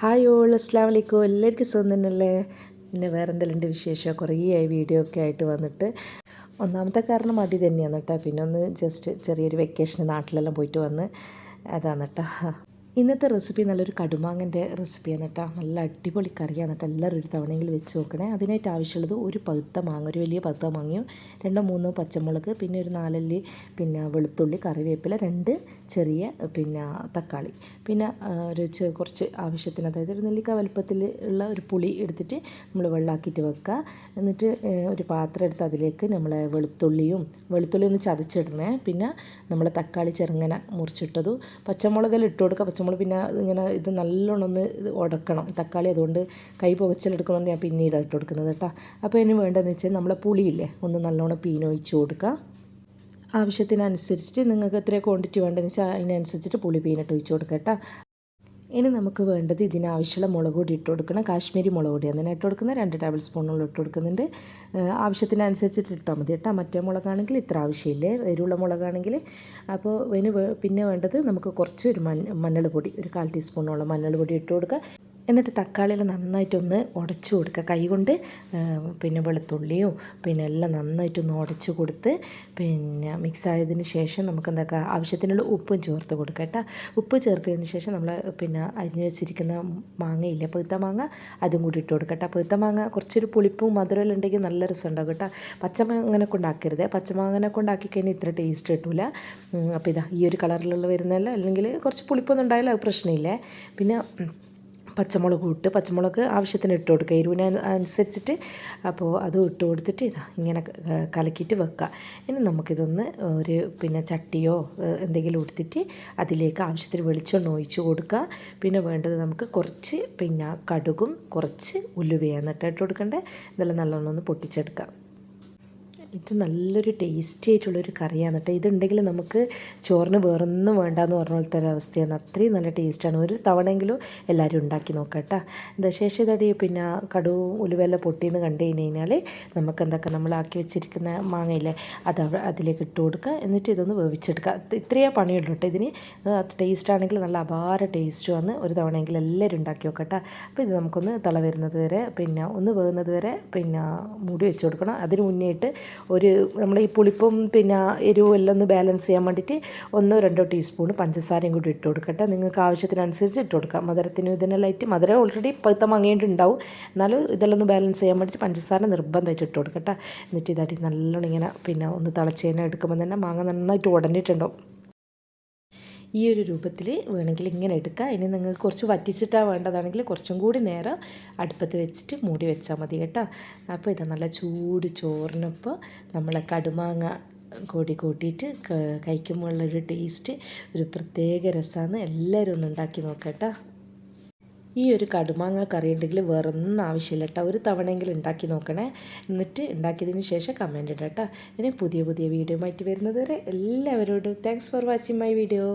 Hi all അസ്ലാം വലൈക്കും എല്ലാവർക്കും സുഖം തന്നെയല്ലേ? പിന്നെ വേറെ എന്തെല്ലാം ഉണ്ട് വിശേഷം? കുറേ ആയി വീഡിയോ ഒക്കെ ആയിട്ട് വന്നിട്ട്. ഒന്നാമത്തെ കാരണം മടി തന്നെയാണ് കേട്ടോ. പിന്നെ ഒന്ന് ജസ്റ്റ് ചെറിയൊരു വെക്കേഷൻ നാട്ടിലെല്ലാം പോയിട്ട് വന്ന് അതാണ് കേട്ടോ. ഇന്നത്തെ റെസിപ്പി നല്ലൊരു കടുമാങ്ങന്റെ റെസിപ്പിയാണ് കേട്ടോ. നല്ല അടിപൊളി കറിയാണ് കേട്ടോ. എല്ലാവരും ഒരു തവണയെങ്കിലും വെച്ച് നോക്കണേ. അതിനായിട്ട് ആവശ്യമുള്ളത് ഒരു പഴുത്ത മാങ്ങ ഒരു വലിയ പഴുത്ത മാങ്ങയും രണ്ടോ മൂന്നോ പച്ചമുളക് പിന്നെ ഒരു നാലല്ലി പിന്നെ വെളുത്തുള്ളി കറിവേപ്പില രണ്ട് ചെറിയ പിന്നെ തക്കാളി. പിന്നെ ഒരു കുറച്ച് ആവശ്യത്തിന് അതായത് ഒരു നെല്ലിക്ക വലുപ്പത്തിൽ ഉള്ള ഒരു പുളി എടുത്തിട്ട് നമ്മൾ വെള്ളമാക്കിയിട്ട് വെക്കുക എന്നിട്ട് ഒരു പാത്രം എടുത്ത് അതിലേക്ക് നമ്മളെ വെളുത്തുള്ളിയും വെളുത്തുള്ളി ഒന്ന് ചതച്ചിടണേ. പിന്നെ നമ്മൾ തക്കാളി ചെറുങ്ങനെ മുറിച്ചിട്ടതും പച്ചമുളകെല്ലാം ഇട്ട് കൊടുക്കുക പച്ചമുളക് പിന്നെ ഇങ്ങനെ ഇത് നല്ലോണം ഒന്ന് ഉടക്കണം. തക്കാളി അതുകൊണ്ട് കൈ പുകച്ചിലെടുക്കുന്നതുകൊണ്ട് ഞാൻ പിന്നീട് ഇട്ട് കൊടുക്കുന്നത് കേട്ടോ. അപ്പോൾ ഇതിന് വേണ്ടതെന്ന് വെച്ചാൽ നമ്മളെ പുളിയില്ലേ ഒന്ന് നല്ലോണം പീനൊഴിച്ച് കൊടുക്കുക. ആവശ്യത്തിനനുസരിച്ചിട്ട് നിങ്ങൾക്ക് എത്ര ക്വാണ്ടിറ്റി വേണ്ടതെന്ന് വെച്ചാൽ അതിനനുസരിച്ചിട്ട് പുളി പീനിട്ട് ഒഴിച്ച് കൊടുക്കുക കേട്ടോ. ഇനി നമുക്ക് വേണ്ടത് ഇതിനാവശ്യമുള്ള മുളക് പൊടി ഇട്ട് കൊടുക്കണം. കാശ്മീരി മുളക് പൊടിയാണ് ഞാൻ ഇട്ട് കൊടുക്കുന്നത് രണ്ട് ടേബിൾ സ്പൂണുകൾ ഇട്ട് കൊടുക്കുന്നുണ്ട്. ആവശ്യത്തിനനുസരിച്ചിട്ട് ഇട്ടാൽ മതി കേട്ടോ. മറ്റേ മുളകാണെങ്കിൽ ഇത്ര ആവശ്യമില്ലേ. എരിവുള്ള മുളകാണെങ്കിൽ അപ്പോൾ ഇതിന് പിന്നെ വേണ്ടത് നമുക്ക് കുറച്ച് ഒരു മഞ്ഞൾ പൊടി ഒരു കാൽ ടീസ്പൂണോളം മഞ്ഞൾ പൊടി ഇട്ട് കൊടുക്കുക. എന്നിട്ട് തക്കാളിയിൽ നന്നായിട്ടൊന്ന് ഉടച്ചു കൊടുക്കുക. കൈകൊണ്ട് പിന്നെ വെളുത്തുള്ളിയും പിന്നെ എല്ലാം നന്നായിട്ടൊന്ന് ഉടച്ചു കൊടുത്ത് പിന്നെ മിക്സ് ആയതിന് ശേഷം നമുക്ക് എന്താക്കുക ആവശ്യത്തിനുള്ള ഉപ്പും ചേർത്ത് കൊടുക്കുക കേട്ടോ. ഉപ്പ് ചേർത്തതിന് ശേഷം നമ്മൾ പിന്നെ അരിഞ്ഞു വെച്ചിരിക്കുന്ന മാങ്ങയില്ലേ പഴുത്ത മാങ്ങ അതും കൂടി ഇട്ട് കൊടുക്കുക കേട്ടോ. പഴുത്ത മാങ്ങ കുറച്ചൊരു പുളിപ്പും മധുരമെല്ലാം ഉണ്ടെങ്കിൽ നല്ല രസം ഉണ്ടാകും കേട്ടോ. പച്ചമാങ്ങനെ കൊണ്ടാക്കരുത് പച്ചമാങ്ങനെ കൊണ്ടാക്കി കഴിഞ്ഞാൽ ഇത്ര ടേസ്റ്റ് കിട്ടൂല. അപ്പോൾ ഇതാ ഈ ഒരു കളറിലുള്ള വരുന്നതല്ല. അല്ലെങ്കിൽ കുറച്ച് പുളിപ്പൊന്നും ഉണ്ടായാലും അത് പ്രശ്നമില്ലേ. പിന്നെ പച്ചമുളക് ഇട്ട് പച്ചമുളക് ആവശ്യത്തിന് ഇട്ട് കൊടുക്കുക. എരിവിന് അനു- അനുസരിച്ചിട്ട് അപ്പോൾ അതും ഇട്ട് കൊടുത്തിട്ട് ഇതാ ഇങ്ങനെ കലക്കിയിട്ട് വെക്കുക. ഇനി നമുക്കിതൊന്ന് ഒരു പിന്നെ ചട്ടിയോ എന്തെങ്കിലും എടുത്തിട്ട് അതിലേക്ക് ആവശ്യത്തിന് വെളിച്ചെണ്ണ ഒഴിച്ച് കൊടുക്കുക. പിന്നെ വേണ്ടത് നമുക്ക് കുറച്ച് പിന്നെ കടുകും കുറച്ച് ഉലുവയാണ് ഇട്ട് കൊടുക്കേണ്ടത്. ഇതെല്ലാം നല്ലോണം ഒന്ന് പൊട്ടിച്ചെടുക്കാം ഇത് നല്ലൊരു ടേസ്റ്റി ആയിട്ടുള്ളൊരു കറിയാണ് കേട്ടോ ഇതുണ്ടെങ്കിൽ നമുക്ക് ചോറിന് വേറൊന്നും വേണ്ടെന്ന് പറഞ്ഞ പോലത്തെ ഒരു അവസ്ഥയാണ്. അത്രയും നല്ല ടേസ്റ്റാണ് ഒരു തവണയെങ്കിലും എല്ലാവരും ഉണ്ടാക്കി നോക്കാം കേട്ടോ തടി പിന്നെ കടുവും ഉലുവെല്ലാം പൊട്ടിയെന്ന് കണ്ടു കഴിഞ്ഞ് കഴിഞ്ഞാൽ നമുക്ക് എന്തൊക്കെ നമ്മൾ ആക്കി വെച്ചിരിക്കുന്ന മാങ്ങയില്ലേ അത് അതിലേക്ക് ഇട്ട് കൊടുക്കുക എന്നിട്ട് ഇതൊന്ന് വേവിച്ചെടുക്കുക ഇത്രയേ പണിയുള്ളൂ കേട്ടോ ഇതിന്. ടേസ്റ്റ് ആണെങ്കിൽ നല്ല അപാര ടേസ്റ്റുമാണ് ഒരു തവണയെങ്കിലും എല്ലാവരും ഉണ്ടാക്കി നോക്കട്ടെ അപ്പോൾ ഇത് നമുക്കൊന്ന് തള വരുന്നത് വരെ പിന്നെ ഒന്ന് വേകുന്നത് വരെ പിന്നെ മൂടി വെച്ച് കൊടുക്കണം. അതിന് മുന്നേയിട്ട് ഒരു നമ്മൾ ഈ പുളിപ്പും പിന്നെ എരിവും എല്ലാം ഒന്ന് ബാലൻസ് ചെയ്യാൻ വേണ്ടിയിട്ട് ഒന്നോ രണ്ടോ ടീസ്പൂൺ പഞ്ചസാരയും കൂടി ഇട്ട് കൊടുക്കട്ടെ. നിങ്ങൾക്ക് ആവശ്യത്തിനനുസരിച്ച് ഇട്ട് കൊടുക്കാം. മധുരത്തിന് ഇതിനെല്ലാം മധുരം ഓൾറെഡി പഴുത്ത മങ്ങേണ്ടി ഉണ്ടാവും. എന്നാലും ഇതെല്ലാം ഒന്ന് ബാലൻസ് ചെയ്യാൻ വേണ്ടിയിട്ട് പഞ്ചസാര നിർബന്ധമായിട്ട് ഇട്ട് കൊടുക്കട്ടെ. എന്നിട്ട് ഇതായിട്ട് നല്ലോണം ഇങ്ങനെ പിന്നെ ഒന്ന് തിളച്ചതിനെ എടുക്കുമ്പോൾ തന്നെ മാങ്ങ നന്നായിട്ട് ഉടഞ്ഞിട്ടുണ്ടാവും. ഈ ഒരു രൂപത്തിൽ വേണമെങ്കിൽ ഇങ്ങനെ എടുക്കുക ഇനി നിങ്ങൾക്ക് കുറച്ച് വറ്റിച്ചിട്ടാണ് വേണ്ടതാണെങ്കിൽ കുറച്ചും കൂടി നേരം അടുപ്പത്ത് വെച്ചിട്ട് മൂടി വെച്ചാൽ മതി കേട്ടോ. അപ്പോൾ ഇത് നല്ല ചൂട് ചോറിനൊപ്പം നമ്മളെ കടുമാങ്ങ കൂടി കൂട്ടിയിട്ട് കഴിക്കുമ്പോഴുള്ളൊരു ടേസ്റ്റ് ഒരു പ്രത്യേക രസമാണ് എല്ലാവരും ഒന്ന് ഉണ്ടാക്കി നോക്കട്ടോ ഈ ഒരു കടുമാങ്ങ കറി ഉണ്ടെങ്കിൽ വേറെ ഒന്നും ആവശ്യമില്ല കേട്ടോ. ഒരു തവണയെങ്കിലും ഉണ്ടാക്കി നോക്കണേ. എന്നിട്ട് ഉണ്ടാക്കിയതിന് ശേഷം കമന്റ് ഇടാം കേട്ടോ. ഇനി പുതിയ പുതിയ വീഡിയോ മാറ്റി വരുന്നത് വരെ എല്ലാവരോടും thanks for watching my video